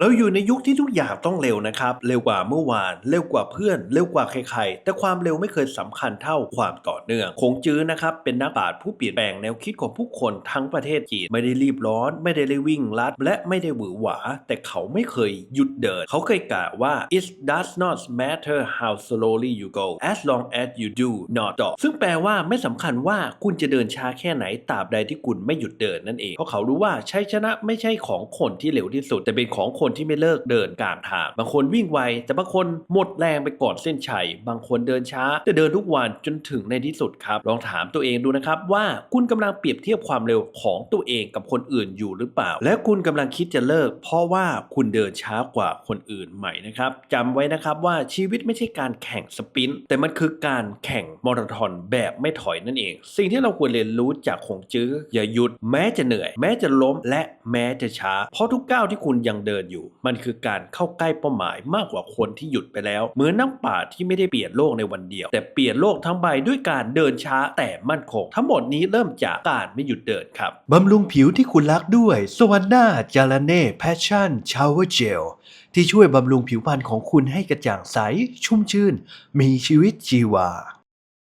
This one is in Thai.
เราอยู่ในยุคที่ทุกอย่างต้องเร็วนะครับ เร็วกว่าเมื่อวาน เร็วกว่าเพื่อน เร็วกว่าใครๆ แต่ความเร็วไม่เคยสำคัญเท่าความต่อเนื่อง คงจื้อนะครับ เป็นนักปราชญ์ผู้เปลี่ยนแปลงแนวคิดของผู้คนทั้งประเทศจีน ไม่ได้รีบร้อน ไม่ได้เลยวิ่งลัด และไม่ได้หวือหวา แต่เขาไม่เคยหยุดเดิน เขาเคยกล่าวว่า it does not matter how slowly you go as long as you do not stop ซึ่งแปลว่าไม่สำคัญว่าคุณจะเดินช้าแค่ไหนตราบใดที่คุณไม่หยุดเดินนั่นเอง เพราะเขารู้ว่าชัยชนะไม่ใช่ของคนที่เร็วที่สุด แต่เป็นของคนที่ไม่เลิกเดินกลางทาง บางคนวิ่งไว แต่บางคนหมดแรงไปก่อนเส้นชัย บางคนเดินช้า แต่เดินทุกวันจนถึงในที่สุดครับ ลองถามตัวเองดูนะครับว่าคุณกำลังเปรียบเทียบความเร็วของตัวเองกับคนอื่นอยู่หรือเปล่า และคุณกำลังคิดจะเลิก เพราะว่าคุณเดินช้ากว่าคนอื่นใหม่นะครับจำไว้นะครับว่าชีวิตไม่ใช่การแข่งสปินแต่มันคือการแข่งมาราธอนแบบไม่ถอยนั่นเอง สิ่งที่เราควรเรียนรู้จากคงจื้ออย่าหยุดแม้จะเหนื่อย แม้จะล้มและแม้จะช้า เพราะทุกก้าวที่คุณยังเดินอยู่มันคือการเข้าใกล้เป้าหมายมากกว่าคนที่หยุดไปแล้ว เหมือนนักป่าที่ไม่ได้เปลี่ยนโลกในวันเดียว แต่เปลี่ยนโลกทั้งใบด้วยการเดินช้าแต่มั่นคง ทั้งหมดนี้เริ่มจากการไม่หยุดเดินครับบำรุงผิวที่คุณรักด้วยสว a นนาจา r าเน่แพชชั่นชาวเวอร์เจลที่ช่วยบำรุงผิวพรรณของคุณให้กระจ่างใส ชุ่มชื่น มีชีวิตชีวา